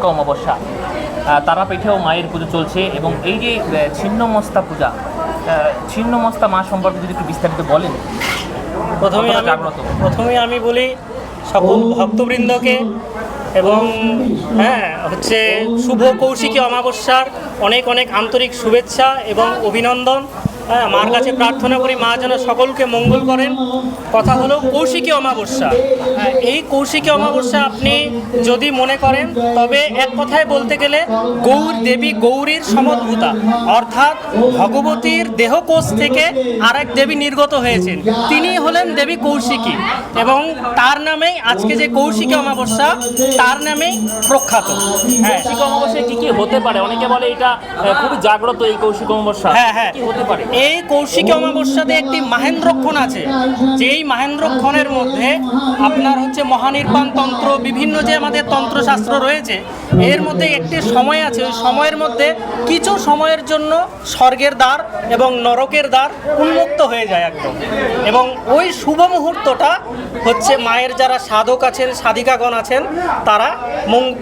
কৌশিক অমাবস্যা তারাপীঠেও মায়ের পুজো চলছে এবং এই যে ছিন্নমস্তা পূজা ছিন্নমস্তা মা সম্পর্কে যদি একটু বিস্তারিত বলেন প্রথমে? প্রথমে আমি বলি সকল ভক্তবৃন্দকে এবং হ্যাঁ হচ্ছে শুভ কৌশিকী অমাবস্যার অনেক অনেক আন্তরিক শুভেচ্ছা এবং অভিনন্দন হ্যাঁ মার কাছে প্রার্থনা করি মা যেন সকলকে মঙ্গল করেন। কথা হলো কৌশিকী অমাবস্যা। হ্যাঁ, এই কৌশিকী অমাবস্যা আপনি যদি মনে করেন তবে এক কথায় বলতে গেলে গৌর দেবী গৌরীর সমদ্ভূতা। অর্থাৎ ভগবতীর দেহকোষ থেকে আরেক দেবী নির্গত হয়েছেন। তিনি হলেন দেবী কৌশিকী এবং তার নামেই আজকে যে কৌশিকী অমাবস্যা তার নামেই প্রখ্যাত। হ্যাঁ। কৌশিক অমাবস্যায় কি কি হতে পারে? অনেকে বলে এটা খুবই জাগ্রত এই কৌশিক অমাবস্যা। হ্যাঁ হ্যাঁ। কি হতে পারে? এই কৌশিকী অমাবস্যাতে একটি মাহেন্দ্রক্ষণ আছে। যেই মাহেন্দ্রক্ষণের মধ্যে আপনার হচ্ছে মহানির্বাণ তন্ত্র, বিভিন্ন যে আমাদের তন্ত্রশাস্ত্র রয়েছে, এর মধ্যে একটি সময় আছে। ওই সময়ের মধ্যে কিছু সময়ের জন্য স্বর্গের দ্বার এবং নরকের দ্বার উন্মুক্ত হয়ে যায় একদম। এবং ওই শুভ মুহূর্তটা হচ্ছে মায়ের যারা সাধক আছেন, সাধিকাগণ আছেন, তারা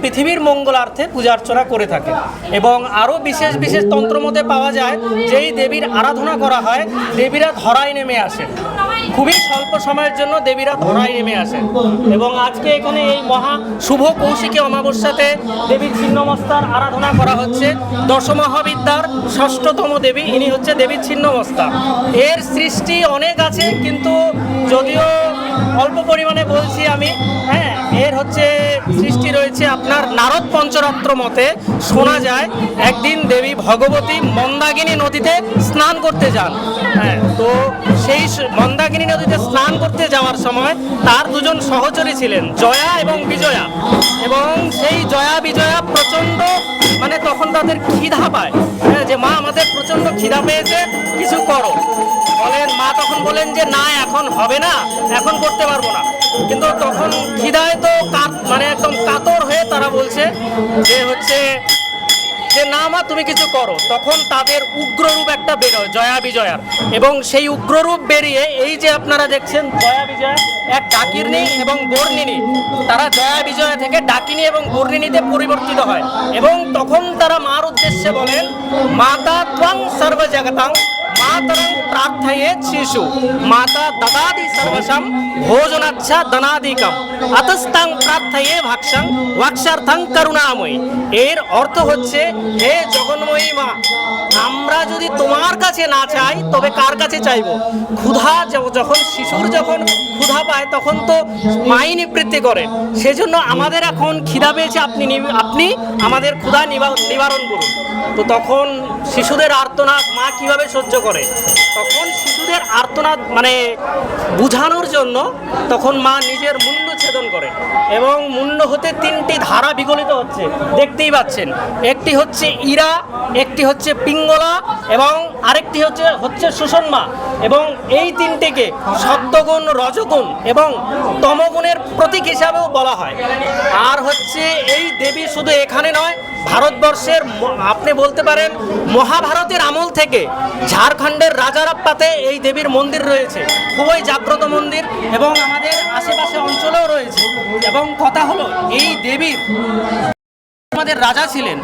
পৃথিবীর মঙ্গলার্থে পূজা অর্চনা করে থাকে। এবং আরও বিশেষ বিশেষ তন্ত্রমতে পাওয়া যায়, যেই দেবীর আরাধনা করা হয়, দেবীরা ধরায় নেমে আসেন খুবই স্বল্প সময়ের জন্য দেবীরা ধরায় নেমে আসেন এবং আজকে এখানে এই মহা শুভ কৌশিকী অমাবস্যাতে দেবীর ছিন্নমস্তার আরাধনা করা হচ্ছে। দশমহাবিদ্যার ষষ্ঠতম দেবী, ইনি হচ্ছে দেবীর ছিন্নমস্তা। এর সৃষ্টি অনেক আছে, কিন্তু যদিও অল্প পরিমাণে বলছি আমি। হ্যাঁ এর হচ্ছে সৃষ্টি রয়েছে আপনার নারদ পঞ্চরাত্র মতে। শোনা যায়, একদিন দেবী ভগবতী মন্দাকিনী নদীতে স্নান করতে যান। হ্যাঁ তো সেই মন্দাকিনী নদীতে স্নান করতে যাওয়ার সময় তার দুজন সহচরী ছিলেন, জয়া এবং বিজয়া। এবং সেই জয়া, বিজয়া প্রচণ্ড মানে তখন তাদের খিদা পায়। হ্যাঁ যে মা, আমাদের প্রচণ্ড খিদা পেয়েছে, কিছু করো। তখন বলেন যে, না, এখন হবে না, এখন করতে পারব না। কিন্তু তখন খিদায় তো কাত মানে একদম কাতর হয়ে তারা বলছে যে হচ্ছে যে, না মা, তুমি কিছু করো। তখন তাদের উগ্ররূপ একটা বেরোয় জয়া বিজয়ার। এবং সেই উগ্ররূপ বেরিয়ে এই যে আপনারা দেখছেন, জয়া বিজয়া এক ডাকিনী এবং বর্ণিনী। তারা জয়া বিজয়া থেকে ডাকিনী এবং বর্ণিনীতে পরিবর্তিত হয়। এবং তখন তারা মার উদ্দেশ্যে বলেন, মাতা ত্বং সর্বজগতাং প্রার্থয়ে শিশু মাতা দদাদি সর্বশম ভোজনাচ্ছা দনাদিকম অতস্তাং প্রার্থয়ে ভাক্ষং ভাক্ষার্থং করুণাময়ী এর অর্থ হচ্ছে, হে জগন্ময়ী মা আমরা যদি তোমার কাছে না চাই, তবে কার কাছে চাইব? ক্ষুধা যখন, শিশুর যখন ক্ষুধা পায়, তখন তো মাই নিবৃত্তি করে। সেজন্য আমাদের এখন খিদা পেয়েছে, আপনি আপনি আমাদের ক্ষুধা নিবা- নিবারণ করুন। তো তখন শিশুদের আর্তনাদ মা কীভাবে সহ্য করে? তখন শিশুদের আর্তনাদ মানে বুঝানোর জন্য তখন মা নিজের মুন্ড ছেদন করে এবং মুন্ড হতে তিনটি ধারা বিগলিত হচ্ছে। দেখতেই পাচ্ছেন, একটি হচ্ছে ইরা, একটি হচ্ছে পিঙ্গলা এবং আরেকটি হচ্ছে হচ্ছে সুষন্মা এবং এই তিনটিকে সত্যগুণ রজগুণ এবং তমগুণের প্রতীক হিসাবেও বলা হয়। আর হচ্ছে এই দেবী শুধু এখানে নয় ভারতবর্ষের আপনি বলতে পারেন মহাভারতের আমল থেকে ঝাড়খণ্ডের রাজারাপ্পাতে এই দেবীর মন্দির রয়েছে। খুবই জাগ্রত মন্দির এবং আমাদের আশেপাশে অঞ্চলেও রয়েছে। এবং কথা হলো, এই দেবীর আমাদের রাজা ছিলেন।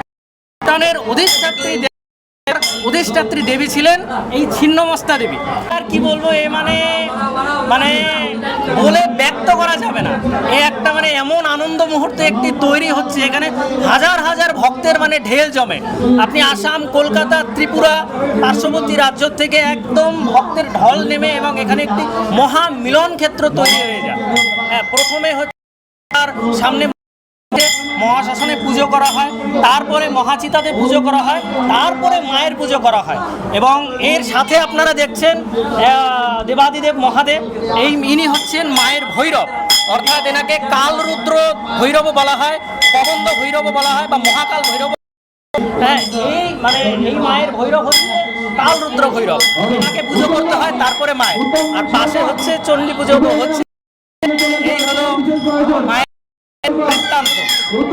অধিষ্ঠাত্রী অধিষ্ঠাত্রী দেবী ছিলেন এই ছিন্নমস্তা দেবী। আর কি বলব, এ মানে মানে বলে ব্যক্ত করা যাবে না। এ একটা মানে এমন আনন্দ মুহূর্ত একটি তৈরি হচ্ছে এখানে হাজার হাজার ভক্তের মানে ঢেল জমে। আপনি আসাম, কলকাতা, ত্রিপুরা, পার্শ্ববর্তী রাজ্য থেকে একদম ভক্তের ঢল নেমে এবং এখানে একটি মহা মিলন ক্ষেত্র তৈরি হয়ে যায়। হ্যাঁ প্রথমে হচ্ছে সামনে মহাশ্মশানে পুজো করা হয়, তারপরে মহাচিতাতে পুজো করা হয়, তারপরে মায়ের পুজো করা হয়। এবং এর সাথে আপনারা দেখছেন দেবাদিদেব মহাদেব, এই ইনি হচ্ছেন মায়ের ভৈরব। অর্থাৎ এনাকে কালরুদ্র ভৈরব বলা হয় প্রবন্ধ ভৈরব বলা হয় বা মহাকাল ভৈরব হ্যাঁ। এই মানে এই মায়ের ভৈরব হচ্ছে কালরুদ্র ভৈরব। এনাকে পুজো করতে হয় তারপরে মায়ের। আর পাশে হচ্ছে চণ্ডী পুজো হচ্ছে এই হলো মায়ের tanto.